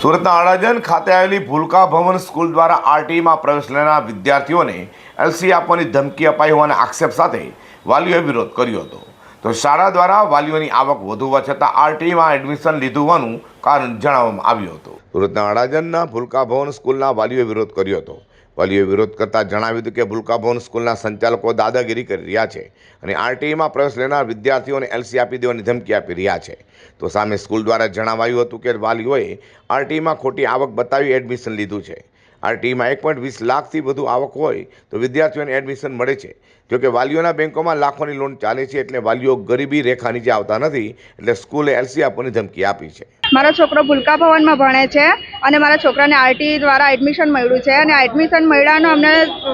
સુરતના અડાજણ ખાતે આવેલી ભૂલકા ભવન સ્કૂલ દ્વારા આરટીમાં પ્રવેશ લેનાર વિદ્યાર્થીઓને એલસી આપવાની ધમકી અપાઈ હોવાના આક્ષેપ સાથે વાલીઓએ વિરોધ કર્યો હતો. તો શાળા દ્વારા વાલીઓની આવક વધુ હોવા છતાં આરટીમાં એડમિશન લીધું હોવાનું કારણ જણાવવામાં આવ્યું હતું. સુરતના અડાજણના ભૂલકા ભવન સ્કૂલના વાલીઓએ વિરોધ કર્યો હતો. વાલીઓએ વિરોધ કરતા જણાવ્યું હતું કે ભૂલકા ભવન સ્કૂલના સંચાલકો દાદાગીરી કરી રહ્યા છે અને આરટીઈમાં પ્રવેશ લેનાર વિદ્યાર્થીઓને એલસી આપી દેવાની ધમકી આપી રહ્યા છે. તો સામે સ્કૂલ દ્વારા જણાવાયું હતું કે વાલીઓએ આરટીઈમાં ખોટી આવક બતાવી એડમિશન લીધું છે. આરટીઈમાં એક પોઈન્ટ વીસ લાખથી વધુ આવક હોય તો વિદ્યાર્થીઓને એડમિશન મળે છે. જોકે વાલીઓના બેંકોમાં લાખોની લોન ચાલે છે એટલે વાલીઓ ગરીબી રેખા નીચે આવતા નથી એટલે સ્કૂલે એલસી આપવાની ધમકી આપી છે. મારો છોકરો ભૂલકા ભવનમાં ભણે છે અને મારા છોકરાને આરટી દ્વારા એડમિશન મળ્યું છે અને એડમિશન મળ્યાનો અમને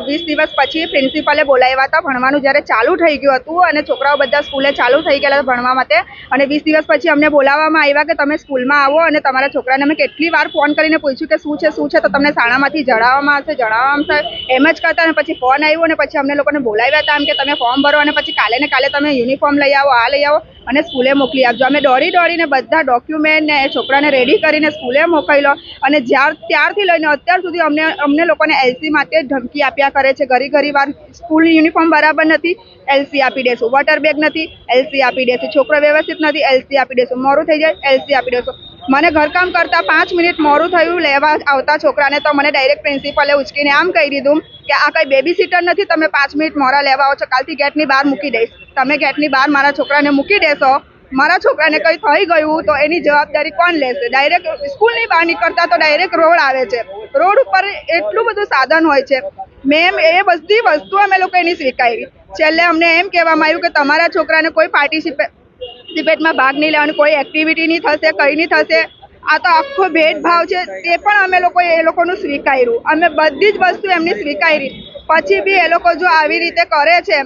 વીસ દિવસ પછી પ્રિન્સિપાલે બોલાવ્યા હતા. ભણવાનું જ્યારે ચાલુ થઈ ગયું હતું અને છોકરાઓ બધા સ્કૂલે ચાલુ થઈ ગયેલા હતા ભણવા માટે અને વીસ દિવસ પછી અમને બોલાવવામાં આવ્યા કે તમે સ્કૂલમાં આવો અને તમારા છોકરાને અમે કેટલી વાર ફોન કરીને પૂછ્યું કે શું છે શું છે તો તમને શાળામાંથી જણાવવામાં આવશે જણાવવામાં આવશે. એમ જ કરતા અને પછી ફોન આવ્યો અને પછી અમને લોકોને બોલાવ્યા હતા એમ કે તમે ફોર્મ ભરો અને પછી કાલે ને કાલે તમે યુનિફોર્મ લઈ આવો, આ લઈ આવો. અને સ્કૂલે મોકલી આપજો. અમે દોડી દોડીને બધા ડોક્યુમેન્ટ ને છોકરાને રેડી કરીને સ્કૂલે મોકલ્યો. અને જ્યાર ત્યારથી લઈને અત્યાર સુધી અમને અમને લોકોને એલસી માટે ધમકી આપ્યા કરે છે. ઘરી ઘરી વાર સ્કૂલ યુનિફોર્મ બરાબર નથી. એલસી આપી દેશું. વોટર બેગ નથી. એલસી આપી દેશું. છોકરો વ્યવસ્થિત નથી. એલસી આપી દેશું. મોડું થઈ જાય. એલસી આપી દેશું. મને ઘરકામ કરતા પાંચ મિનિટ મોડું થયું લેવા આવતા છોકરાને તો મને ડાયરેક્ટ પ્રિન્સિપલે ઉચકીને આમ કહી દીધું કે આ કંઈ બેબી સીટર નથી, તમે પાંચ મિનિટ મોડા લેવા આવો છો, કાલથી ગેટની બહાર મૂકી દઈશ. તમે ગેટની બહાર મારા છોકરાને મૂકી દેશો, મારા છોકરાને કંઈ થઈ ગયું તો એની જવાબદારી કોણ લેશે? ડાયરેક્ટ સ્કૂલની બહાર નીકળતા તો ડાયરેક્ટ રોડ આવે છે. રોડ ઉપર એટલું બધું સાધન હોય છે. મેમ એ બધી વસ્તુ અમે લોકો એની સ્વીકારી. છેલ્લે અમને એમ કહેવામાં આવ્યું કે તમારા છોકરાને કોઈ પાર્ટિસિપેટમાં ભાગ નહીં લેવાનું, કોઈ એક્ટિવિટી નહીં થશે, કંઈ નહીં થશે. આ તો આખો ભેદભાવ છે, તે પણ અમે લોકોએ એ લોકોનું સ્વીકાર્યું. અમે બધી જ વસ્તુ એમની સ્વીકારી. પછી બી એ લોકો જો આવી રીતે કરે છે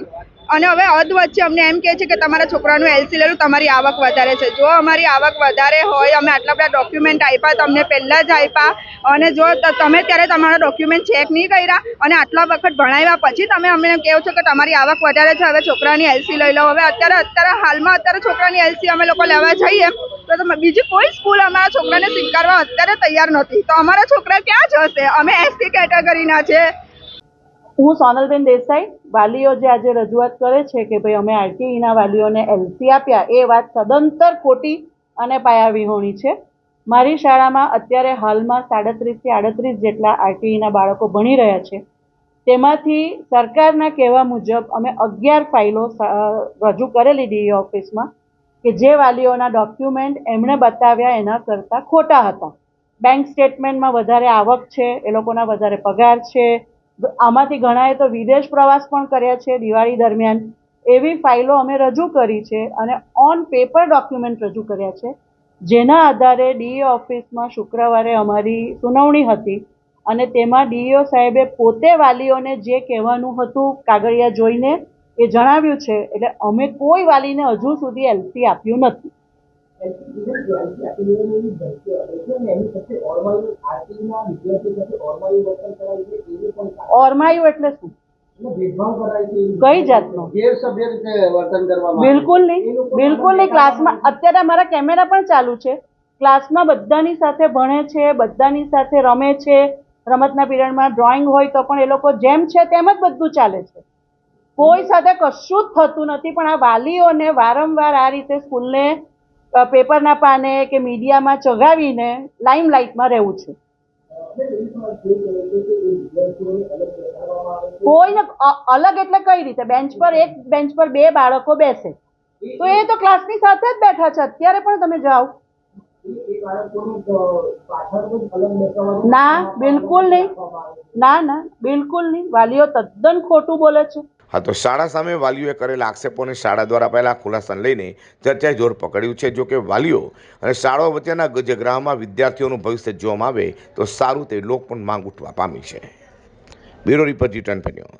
અને હવે અધ વચ્ચે અમને એમ કહે છે કે તમારા છોકરાનું એલસી લેલું, તમારી આવક વધારે છે. જો અમારી આવક વધારે હોય, અમે આટલા બધા ડોક્યુમેન્ટ આપ્યા, તમને પહેલાં જ આપ્યા, અને જો તમે ત્યારે તમારા ડોક્યુમેન્ટ ચેક નહીં કર્યા, અને આટલા વખત ભણાવ્યા પછી તમે અમને કહો છો કે તમારી આવક વધારે છે, હવે છોકરાની એલસી લઈ લો. હવે અત્યારે અત્યારે હાલમાં અત્યારે છોકરાની એલસી અમે લોકો લેવા જઈએ, તો તમે, બીજી કોઈ સ્કૂલ અમારા છોકરાને સ્વીકારવા અત્યારે તૈયાર નથી. તો અમારા છોકરા ક્યાં જશે? અમે એસટી કેટેગરીના છે. હું સોનલબેન દેસાઈ, વાલીઓ જે આજે રજૂઆત કરે છે કે ભાઈ અમે આરટીઈના વાલીઓને એલસી આપ્યા, એ વાત સદંતર ખોટી અને પાયાવિહોણી છે. મારી શાળામાં અત્યારે હાલમાં સાડત્રીસથી આડત્રીસ જેટલા આરટીઈના બાળકો ભણી રહ્યા છે. તેમાંથી સરકારના કહેવા મુજબ અમે અગિયાર ફાઇલો રજૂ કરેલી ડીઈ ઓફિસમાં કે જે વાલીઓના ડોક્યુમેન્ટ એમણે બતાવ્યા એના કરતાં ખોટા હતા. બેંક સ્ટેટમેન્ટમાં વધારે આવક છે, એ લોકોના વધારે પગાર છે આમાંથી ઘણાએ તો વિદેશ પ્રવાસ પણ કર્યા છે દિવાળી દરમિયાન. એવી ફાઇલો અમે રજૂ કરી છે અને ઓન પેપર ડોક્યુમેન્ટ રજૂ કર્યા છે. જેના આધારે ડીએ ઓફિસમાં શુક્રવારે અમારી સુનાવણી હતી અને તેમાં ડીઈઓ સાહેબે પોતે વાલીઓને જે કહેવાનું હતું કાગળિયા જોઈને એ જણાવ્યું છે, એટલે અમે કોઈ વાલીને હજુ સુધી એલસી આપ્યું નથી. ઓરમાયું એટલે શું? કઈ જાતનું? બિલકુલ નહીં. બિલકુલ નહીં. ક્લાસમાં અત્યારે અમારા કેમેરા પણ ચાલુ છે. ક્લાસમાં બધાની સાથે ભણે છે, બધાની સાથે રમે છે. રમતના પીરિયડમાં ડ્રોઈંગ હોય તો પણ એ લોકો જેમ છે તેમ જ બધું ચાલે છે. કોઈ સાથે કશું જ થતું નથી, પણ આ વાલીઓને વારંવાર આ રીતે સ્કૂલને પેપરના પાને કે મીડિયામાં ચગાવીને લાઇમ લાઇટમાં રહેવું છે. કોઈને અલગ એટલે કઈ રીતે? બેન્ચ પર એક, બેન્ચ પર બે બાળકો બેસે. તો એ તો ક્લાસની સાથે જ બેઠા છે. અત્યારે પણ તમે જાઓ. ના, બિલકુલ નહીં. ના ના, બિલકુલ નહીં. વાલીઓ તદ્દન ખોટું બોલે છે. હા, તો શાળા સામે વાલીઓએ કરેલા આક્ષેપોને શાળા દ્વારા પહેલા ખુલાસાને લઈને ચર્ચાએ જોર પકડ્યું છે. જો કે વાલીઓ અને શાળાઓ વચ્ચેના ગજગ્રાહમાં વિદ્યાર્થીઓનું ભવિષ્ય જોવામાં આવે તો સારું તે લોક પણ માંગ ઉઠવા પામી છે. Bureau report return